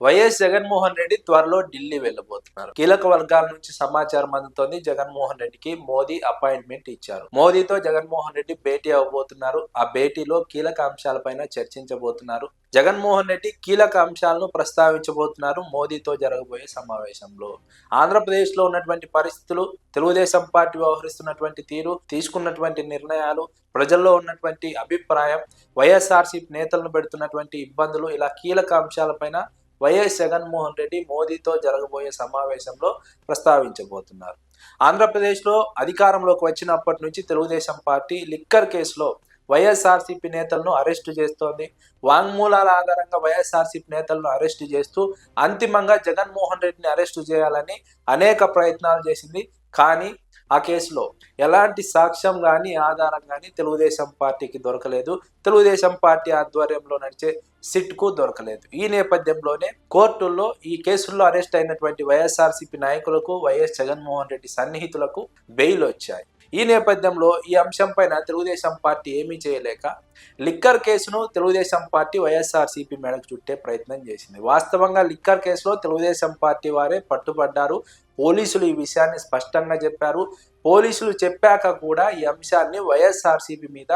YS Jaganmohan Reddy త్వరలో ఢిల్లీ వెళ్ళబోతున్నారు. కీలక వర్గాల నుంచి సమాచారం అందుతోంది జగన్మోహన్ రెడ్డికి మోదీ అపాయింట్మెంట్ ఇచ్చారు. మోదీతో జగన్మోహన్ రెడ్డి భేటీ అవ్వబోతున్నారు. ఆ భేటీలో కీలక అంశాలపైన చర్చించబోతున్నారు. జగన్మోహన్ రెడ్డి కీలక అంశాలను ప్రస్తావించబోతున్నారు మోదీతో జరగబోయే సమావేశంలో. ఆంధ్రప్రదేశ్లో ఉన్నటువంటి పరిస్థితులు తెలుగుదేశం పార్టీ వ్యవహరిస్తున్నటువంటి తీరు తీసుకున్నటువంటి నిర్ణయాలు ప్రజల్లో ఉన్నటువంటి అభిప్రాయం వైఎస్ఆర్సీపీ నేతలను పెడుతున్నటువంటి ఇబ్బందులు ఇలా కీలక అంశాలపైన వైఎస్ జగన్మోహన్ రెడ్డి మోదీతో జరగబోయే సమావేశంలో ప్రస్తావించబోతున్నారు. ఆంధ్రప్రదేశ్లో అధికారంలోకి వచ్చినప్పటి నుంచి తెలుగుదేశం పార్టీ లిక్కర్ కేసులో వైఎస్ఆర్సీపీ నేతలను అరెస్టు చేస్తోంది. వాంగ్మూలాల ఆధారంగా వైఎస్ఆర్సీపీ నేతలను అరెస్టు చేస్తూ అంతిమంగా జగన్మోహన్ రెడ్డిని అరెస్టు చేయాలని అనేక ప్రయత్నాలు చేసింది. కానీ ఆ కేసులో ఎలాంటి సాక్ష్యం కానీ ఆధారం కానీ తెలుగుదేశం పార్టీకి దొరకలేదు. తెలుగుదేశం పార్టీ ఆధ్వర్యంలో నడిచే సిట్కు దొరకలేదు. ఈ నేపథ్యంలోనే కోర్టుల్లో ఈ కేసుల్లో అరెస్ట్ అయినటువంటి వైఎస్ఆర్సీపీ నాయకులకు వైఎస్ జగన్మోహన్ రెడ్డి సన్నిహితులకు బెయిల్ వచ్చాయి. ఈ నేపథ్యంలో ఈ అంశంపైన తెలుగుదేశం పార్టీ ఏమీ చేయలేక లిక్కర్ కేసును తెలుగుదేశం పార్టీ వైఎస్ఆర్సీపీ మేడకు చుట్టే ప్రయత్నం చేసింది. వాస్తవంగా లిక్కర్ కేసులో తెలుగుదేశం పార్టీ వారే పట్టుబడ్డారు. పోలీసులు ఈ విషయాన్ని స్పష్టంగా చెప్పారు. పోలీసులు చెప్పాక కూడా ఈ అంశాన్ని వైఎస్ఆర్సీపీ మీద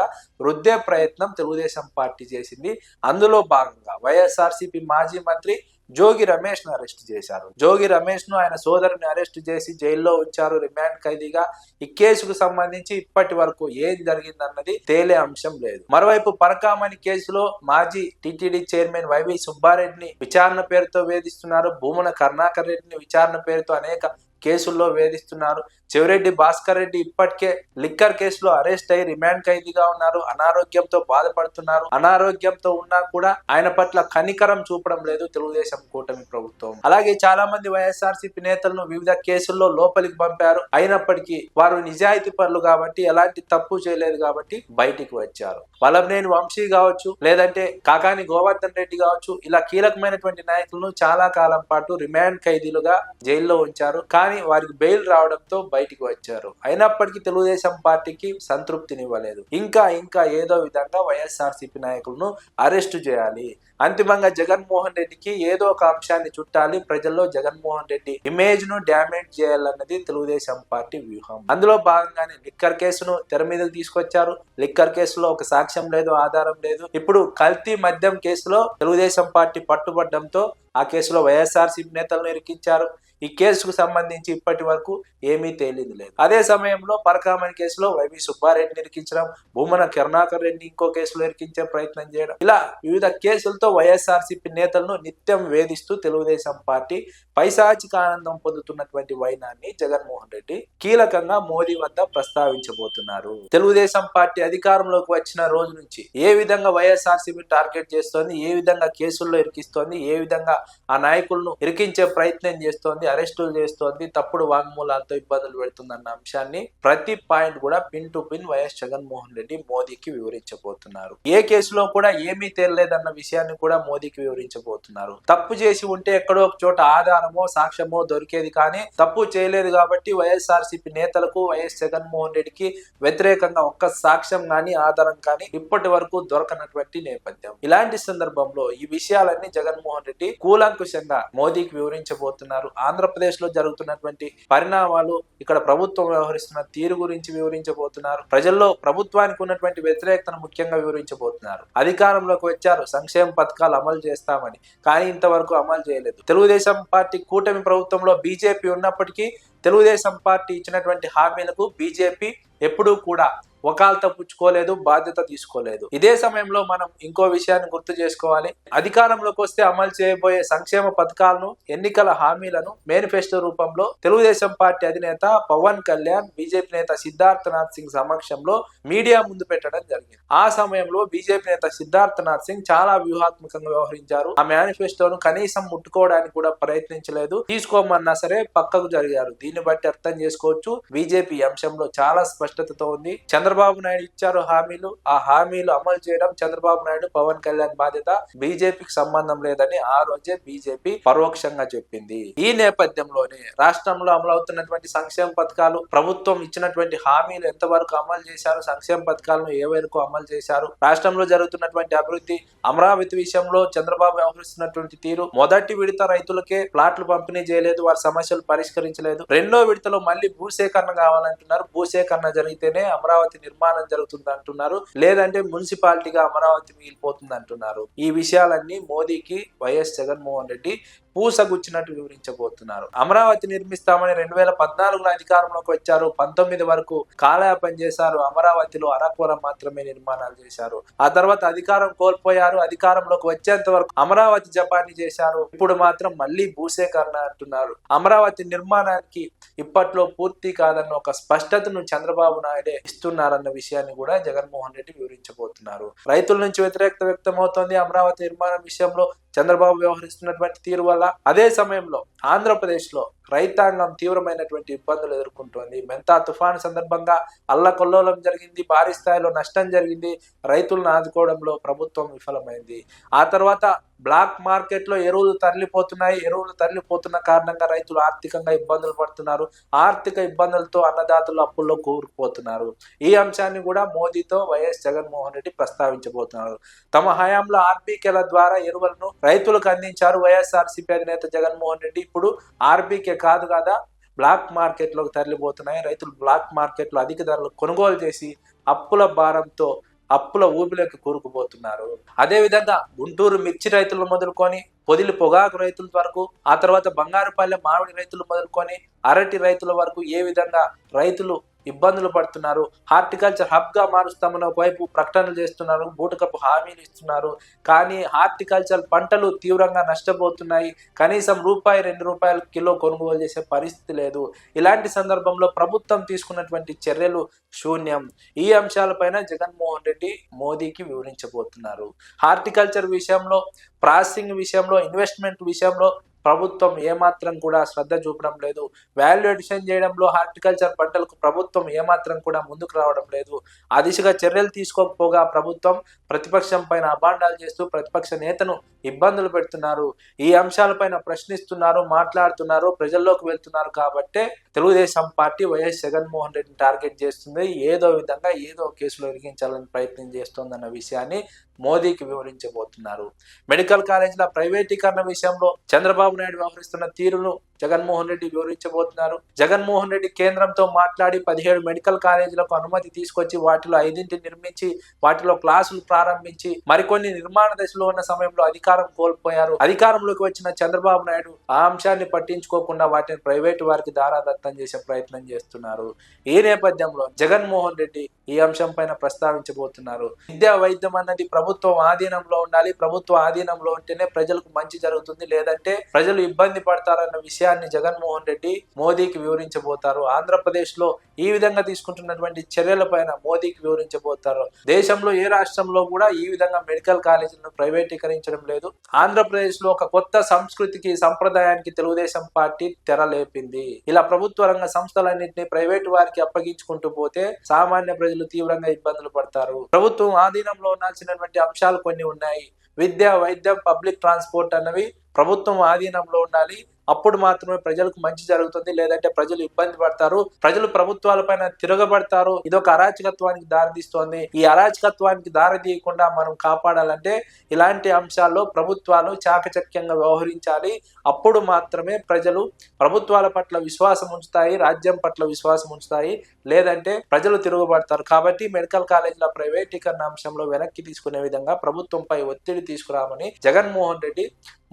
రుద్దే ప్రయత్నం తెలుగుదేశం పార్టీ చేసింది. అందులో భాగంగా వైఎస్ఆర్సీపీ మాజీ మంత్రి జోగి రమేష్ను అరెస్ట్ చేశారు. జోగి రమేష్ను ఆయన సోదరుని అరెస్ట్ చేసి జైల్లో ఉంచారు రిమాండ్ ఖైదీగా. ఈ కేసుకు సంబంధించి ఇప్పటి వరకు ఏం జరిగిందన్నది తేలే అంశం లేదు. మరోవైపు పరకామణి కేసులో మాజీ టిటిడి చైర్మన్ వైవి సుబ్బారెడ్డిని విచారణ పేరుతో వేధిస్తున్నారు. భూమన కరుణాకర్ రెడ్డిని విచారణ పేరుతో అనేక కేసుల్లో వేధిస్తున్నారు. చెవిరెడ్డి భాస్కర్ రెడ్డి ఇప్పటికే లిక్కర్ కేసులో అరెస్ట్ అయ్యి రిమాండ్ ఖైదీగా ఉన్నారు. అనారోగ్యంతో బాధపడుతున్నారు. అనారోగ్యంతో ఉన్నా కూడా ఆయన పట్ల కనికరం చూపడం లేదు తెలుగుదేశం కూటమి ప్రభుత్వం. అలాగే చాలా మంది వైఎస్ఆర్సీపీ నేతలను వివిధ కేసుల్లో లోపలికి పంపారు. అయినప్పటికీ వారు నిజాయితీ పరులు కాబట్టి ఎలాంటి తప్పు చేయలేదు కాబట్టి బయటికి వచ్చారు. వల్లభనేని వంశీ కావచ్చు లేదంటే కాకాని గోవర్ధన్ రెడ్డి కావచ్చు ఇలా కీలకమైనటువంటి నాయకులను చాలా కాలం పాటు రిమాండ్ ఖైదీలుగా జైల్లో ఉంచారు. కానీ వారికి బెయిల్ రావడంతో బయటికి వచ్చారు. అయినప్పటికీ తెలుగుదేశం పార్టీకి సంతృప్తినివ్వలేదు. ఇంకా ఇంకా ఏదో విధంగా వైఎస్ఆర్సీపీ నాయకులను అరెస్టు చేయాలి. అంతిమంగా జగన్మోహన్ రెడ్డికి ఏదో ఒక అంశాన్ని చుట్టాలి. ప్రజల్లో జగన్మోహన్ రెడ్డి ఇమేజ్ను డ్యామేజ్ చేయాలన్నది తెలుగుదేశం పార్టీ వ్యూహం. అందులో భాగంగానే లిక్కర్ కేసును తెర మీదకు తీసుకొచ్చారు. లిక్కర్ కేసులో ఒక సాక్ష్యం లేదు ఆధారం లేదు. ఇప్పుడు కల్తీ మద్యం కేసులో తెలుగుదేశం పార్టీ పట్టుబడ్డంతో ఆ కేసులో వైఎస్ఆర్సీపీ నేతలను ఇరికించారు. ఈ కేసుకు సంబంధించి ఇప్పటి వరకు ఏమీ తేలింది లేదు. అదే సమయంలో పరకామణి కేసులో వైవి సుబ్బారెడ్డిని ఇరికించడం భూమన కరుణాకర్ రెడ్డి ఇంకో కేసులో ఇరికించే ప్రయత్నం చేయడం. ఇలా వివిధ కేసులతో వైఎస్ఆర్సీపీ నేతలను నిత్యం వేధిస్తూ తెలుగుదేశం పార్టీ పైశాచిక ఆనందం పొందుతున్నటువంటి వైనాన్ని జగన్మోహన్ రెడ్డి కీలకంగా మోదీ వద్ద ప్రస్తావించబోతున్నారు. తెలుగుదేశం పార్టీ అధికారంలోకి వచ్చిన రోజు నుంచి ఏ విధంగా వైఎస్ఆర్సీపీ టార్గెట్ చేస్తోంది ఏ విధంగా కేసుల్లో ఇరికిస్తోంది ఏ విధంగా ఆ నాయకులను ఇరికించే ప్రయత్నం చేస్తోంది అరెస్టులు చేస్తోంది తప్పుడు వాంగ్మూలాలతో ఇబ్బందులు పెడుతుందన్న అంశాన్ని ప్రతి పాయింట్ కూడా pin to pin YS Jaganmohan Reddy మోదీకి వివరించబోతున్నారు. ఏ కేసులో కూడా ఏమీ తేలలేదన్న విషయాన్ని కూడా మోదీకి వివరించబోతున్నారు. తప్పు చేసి ఉంటే ఎక్కడో ఒక చోట ఆధారమో సాక్ష్యమో దొరికేది కానీ తప్పు చేయలేదు కాబట్టి వైఎస్ఆర్సీపీ నేతలకు వైఎస్ జగన్మోహన్ రెడ్డికి వ్యతిరేకంగా ఒక్క సాక్ష్యం కానీ ఆధారం కానీ ఇప్పటి వరకు దొరకనటువంటి నేపథ్యం. ఇలాంటి సందర్భంలో ఈ విషయాలన్నీ జగన్మోహన్ రెడ్డి కూలంకుశంగా మోదీకి వివరించబోతున్నారు. ఆంధ్రప్రదేశ్లో జరుగుతున్నటువంటి పరిణామాలు ఇక్కడ ప్రభుత్వం వ్యవహరిస్తున్న తీరు గురించి వివరించబోతున్నారు. ప్రజల్లో ప్రభుత్వానికి ఉన్నటువంటి వ్యతిరేకతను ముఖ్యంగా వివరించబోతున్నారు. అధికారంలోకి వచ్చారు. సంక్షేమ పథకాలు అమలు చేస్తామని. కానీ ఇంతవరకు అమలు చేయలేదు. తెలుగుదేశం పార్టీ కూటమి ప్రభుత్వంలో బీజేపీ ఉన్నప్పటికీ తెలుగుదేశం పార్టీ ఇచ్చినటువంటి హామీలకు బీజేపీ ఎప్పుడూ కూడా వకాలత పుచ్చుకోలేదు బాధ్యత తీసుకోలేదు. ఇదే సమయంలో మనం ఇంకో విషయాన్ని గుర్తు చేసుకోవాలి. అధికారంలోకి వస్తే అమలు చేయబోయే సంక్షేమ పథకాలను ఎన్నికల హామీలను మేనిఫెస్టో రూపంలో తెలుగుదేశం పార్టీ అధినేత పవన్ కళ్యాణ్ బీజేపీ నేత సిద్ధార్థనాథ్ సింగ్ సమక్షంలో మీడియా ముందు పెట్టడం జరిగింది. ఆ సమయంలో బీజేపీ నేత సిద్ధార్థనాథ్ సింగ్ చాలా వ్యూహాత్మకంగా వ్యవహరించారు. ఆ మేనిఫెస్టోను కనీసం ముట్టుకోవడానికి కూడా ప్రయత్నించలేదు. తీసుకోమన్నా సరే పక్కకు జరిగారు. దీన్ని బట్టి అర్థం చేసుకోవచ్చు. బీజేపీ అంశంలో చాలా స్పష్టతతో ఉంది. చంద్ర చంద్రబాబు నాయుడు ఇచ్చారు హామీలు. ఆ హామీలు అమలు చేయడం చంద్రబాబు నాయుడు పవన్ కళ్యాణ్ బాధ్యత. బీజేపీకి సంబంధం లేదని ఆ రోజే బీజేపీ పరోక్షంగా చెప్పింది. ఈ నేపథ్యంలోనే రాష్ట్రంలో అమలవుతున్నటువంటి సంక్షేమ పథకాలు ప్రభుత్వం ఇచ్చినటువంటి హామీలు ఎంతవరకు అమలు చేశారు సంక్షేమ పథకాలను ఏ వరకు అమలు చేశారు రాష్ట్రంలో జరుగుతున్నటువంటి అభివృద్ధి అమరావతి విషయంలో చంద్రబాబు వ్యవహరిస్తున్నటువంటి తీరు మొదటి విడత రైతులకే ప్లాట్లు పంపిణీ చేయలేదు వారి సమస్యలు పరిష్కరించలేదు. రెండో విడతలో మళ్ళీ భూసేకరణ కావాలంటున్నారు. భూసేకరణ జరిగితేనే అమరావతి నిర్మాణం జరుగుతుంది అంటున్నారు. లేదంటే మున్సిపాలిటీగా అమరావతి మిగిలిపోతుంది అంటున్నారు. ఈ విషయాలన్నీ మోదీకి వైఎస్ జగన్మోహన్ రెడ్డి పూసగుచ్చినట్టు వివరించబోతున్నారు. అమరావతి నిర్మిస్తామని రెండు వేల పద్నాలుగులో అధికారంలోకి వచ్చారు. పంతొమ్మిది వరకు కాలయాపన చేశారు. అమరావతిలో అరకొర మాత్రమే నిర్మాణాలు చేశారు. ఆ తర్వాత అధికారం కోల్పోయారు. అధికారంలోకి వచ్చేంత వరకు అమరావతి జపాన్ని చేశారు. ఇప్పుడు మాత్రం మళ్ళీ భూసేకరణ అంటున్నారు. అమరావతి నిర్మాణానికి ఇప్పట్లో పూర్తి కాదన్న ఒక స్పష్టతను చంద్రబాబు నాయుడే ఇస్తున్నారన్న విషయాన్ని కూడా జగన్మోహన్ రెడ్డి వివరించబోతున్నారు. రైతుల నుంచి వ్యతిరేకత వ్యక్తమవుతోంది. అమరావతి నిర్మాణం విషయంలో చంద్రబాబు వ్యవహరిస్తున్నటువంటి తీరు వల్ల అదే సమయంలో ఆంధ్రప్రదేశ్లో రైతాంగం తీవ్రమైనటువంటి ఇబ్బందులు ఎదుర్కొంటోంది. మెంతా తుఫాను సందర్భంగా అల్లకొల్లోలం జరిగింది భారీ స్థాయిలో నష్టం జరిగింది రైతులను ఆదుకోవడంలో ప్రభుత్వం విఫలమైంది. ఆ తర్వాత బ్లాక్ మార్కెట్లో ఎరువులు తరలిపోతున్నాయి ఎరువులు తరలిపోతున్న కారణంగా రైతులు ఆర్థికంగా ఇబ్బందులు పడుతున్నారు ఆర్థిక ఇబ్బందులతో అన్నదాతలు అప్పుల్లో కూరుకుపోతున్నారు. ఈ అంశాన్ని కూడా మోదీతో వైఎస్ జగన్మోహన్ రెడ్డి ప్రస్తావించబోతున్నారు. తమ హయాంలో ఆర్బీకేల ద్వారా ఎరువులను రైతులకు అందించారు వైఎస్ఆర్సీపీ అధినేత జగన్మోహన్ రెడ్డి. ఇప్పుడు ఆర్బీకే కాదు కదా? బ్లాక్ మార్కెట్లోకి తరలిపోతున్నాయి. రైతులు బ్లాక్ మార్కెట్లో అధిక ధరలు కొనుగోలు చేసి అప్పుల భారంతో అప్పుల ఊబిలోకి కూరుకుపోతున్నారు. అదే విధంగా గుంటూరు మిర్చి రైతులు మొదలుకొని పొదిలి పొగాకు రైతుల వరకు ఆ తర్వాత బంగారుపల్లె మామిడి రైతులు మొదలుకొని అరటి రైతుల వరకు ఏ విధంగా రైతులు ఇబ్బందులు పడుతున్నారు. హార్టికల్చర్ హబ్గా మారుస్తామని ఒకవైపు ప్రకటనలు చేస్తున్నారు. బూటకపు హామీలు ఇస్తున్నారు. కానీ హార్టికల్చర్ పంటలు తీవ్రంగా నష్టపోతున్నాయి. కనీసం రూపాయి రెండు రూపాయల కిలో కొనుగోలు చేసే పరిస్థితి లేదు. ఇలాంటి సందర్భంలో ప్రభుత్వం తీసుకున్నటువంటి చర్యలు శూన్యం. ఈ అంశాలపైన జగన్మోహన్ రెడ్డి మోదీకి వివరించబోతున్నారు. హార్టికల్చర్ విషయంలో ప్రాసెసింగ్ విషయంలో ఇన్వెస్ట్మెంట్ విషయంలో ప్రభుత్వం ఏమాత్రం కూడా శ్రద్ధ చూపడం లేదు. వాల్యూ అడిషన్ చేయడంలో హార్టికల్చర్ పంటలకు ప్రభుత్వం ఏమాత్రం కూడా ముందుకు రావడం లేదు. ఆ దిశగా చర్యలు తీసుకోకపోగా ప్రభుత్వం ప్రతిపక్షం పైన అభాండాలు చేస్తూ ప్రతిపక్ష నేతను ఇబ్బందులు పెడుతున్నారు ఈ అంశాలపైన ప్రశ్నిస్తున్నారు మాట్లాడుతున్నారు ప్రజల్లోకి వెళ్తున్నారు కాబట్టే తెలుగుదేశం పార్టీ వైఎస్ జగన్మోహన్ రెడ్డిని టార్గెట్ చేస్తుంది. ఏదో విధంగా ఏదో కేసులో ఇరిగించాలని ప్రయత్నం చేస్తోందన్న విషయాన్ని మోదీకి వివరించబోతున్నారు. మెడికల్ కాలేజీల ప్రైవేటీకరణ విషయంలో చంద్రబాబు నాయుడు వ్యవహరిస్తున్న తీరును జగన్మోహన్ రెడ్డి వివరించబోతున్నారు. జగన్మోహన్ రెడ్డి కేంద్రంతో మాట్లాడి పదిహేడు మెడికల్ కాలేజీలకు అనుమతి తీసుకొచ్చి వాటిలో ఐదింటిని నిర్మించి వాటిలో క్లాసులు ప్రారంభించి మరికొన్ని నిర్మాణ దశలో ఉన్న సమయంలో అధికారం కోల్పోయారు. అధికారంలోకి వచ్చిన చంద్రబాబు నాయుడు ఆ అంశాన్ని పట్టించుకోకుండా వాటిని ప్రైవేటు వారికి దారాదత్తం చేసే ప్రయత్నం చేస్తున్నారు. ఈ నేపథ్యంలో జగన్మోహన్ రెడ్డి ఈ అంశం పైన ప్రస్తావించబోతున్నారు. విద్యా వైద్యం అన్నది ప్రభుత్వం ఆధీనంలో ఉండాలి. ప్రభుత్వ ఆధీనంలో ఉంటేనే ప్రజలకు మంచి జరుగుతుంది. లేదంటే ప్రజలు ఇబ్బంది పడతారన్న విషయం విషయాన్ని జగన్మోహన్ రెడ్డి మోదీకి వివరించబోతారు. ఆంధ్రప్రదేశ్లో ఈ విధంగా తీసుకుంటున్నటువంటి చర్యల పైన మోదీకి వివరించబోతారు. దేశంలో ఏ రాష్ట్రంలో కూడా ఈ విధంగా మెడికల్ కాలేజీలను ప్రైవేటీకరించడం లేదు. ఆంధ్రప్రదేశ్లో ఒక కొత్త సంస్కృతికి సంప్రదాయానికి తెలుగుదేశం పార్టీ తెరలేపింది ఇలా ప్రభుత్వ రంగ సంస్థలన్నింటినీ ప్రైవేటు వారికి అప్పగించుకుంటూ పోతే సామాన్య ప్రజలు తీవ్రంగా ఇబ్బందులు పడతారు. ప్రభుత్వం ఆధీనంలో ఉండాల్సినటువంటి అంశాలు కొన్ని ఉన్నాయి. విద్య వైద్యం పబ్లిక్ ట్రాన్స్పోర్ట్ అన్నవి ప్రభుత్వం ఆధీనంలో ఉండాలి. అప్పుడు మాత్రమే ప్రజలకు మంచి జరుగుతుంది. లేదంటే ప్రజలు ఇబ్బంది పడతారు. ప్రజలు ప్రభుత్వాలపైన తిరగబడతారు. ఇది ఒక అరాచకత్వానికి దారితీస్తోంది. ఈ అరాచకత్వానికి దారి తీయకుండా మనం కాపాడాలంటే ఇలాంటి అంశాల్లో ప్రభుత్వాలు చాకచక్యంగా వ్యవహరించాలి. అప్పుడు మాత్రమే ప్రజలు ప్రభుత్వాల పట్ల విశ్వాసం ఉంచుతాయి. రాజ్యం పట్ల విశ్వాసం ఉంచుతాయి. లేదంటే ప్రజలు తిరుగుబడతారు. కాబట్టి మెడికల్ కాలేజీల ప్రైవేటీకరణ అంశంలో వెనక్కి తీసుకునే విధంగా ప్రభుత్వంపై ఒత్తిడి తీసుకురామని జగన్మోహన్ రెడ్డి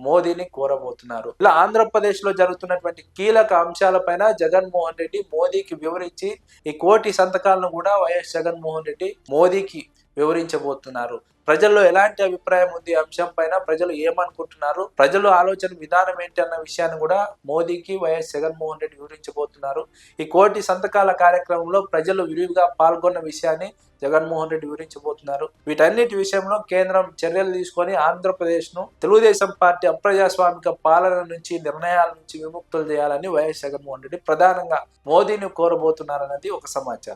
మోదీని కోరబోతున్నారు. ఇలా ఆంధ్రప్రదేశ్ లో జరుగుతున్నటువంటి కీలక అంశాలపైన జగన్మోహన్ రెడ్డి మోదీకి వివరించి ఈ కోటి సంతకాలను కూడా వైఎస్ జగన్మోహన్ రెడ్డి మోదీకి వివరించబోతున్నారు. ప్రజల్లో ఎలాంటి అభిప్రాయం ఉంది అంశం పైన ప్రజలు ఏమనుకుంటున్నారు? ప్రజలు ఆలోచన విధానం ఏంటి అన్న విషయాన్ని కూడా మోదీకి వైఎస్ జగన్మోహన్ రెడ్డి వివరించబోతున్నారు. ఈ కోటి సంతకాల కార్యక్రమంలో ప్రజలు విరివిగా పాల్గొన్న విషయాన్ని జగన్మోహన్ రెడ్డి వివరించబోతున్నారు. వీటన్నిటి విషయంలో కేంద్రం చర్యలు తీసుకొని ఆంధ్రప్రదేశ్ను తెలుగుదేశం పార్టీ అప్రజాస్వామిక పాలన నుంచి నిర్ణయాల నుంచి విముక్తులు చేయాలని వైఎస్ జగన్మోహన్ రెడ్డి ప్రధానంగా మోదీని కోరబోతున్నారన్నది ఒక సమాచారం.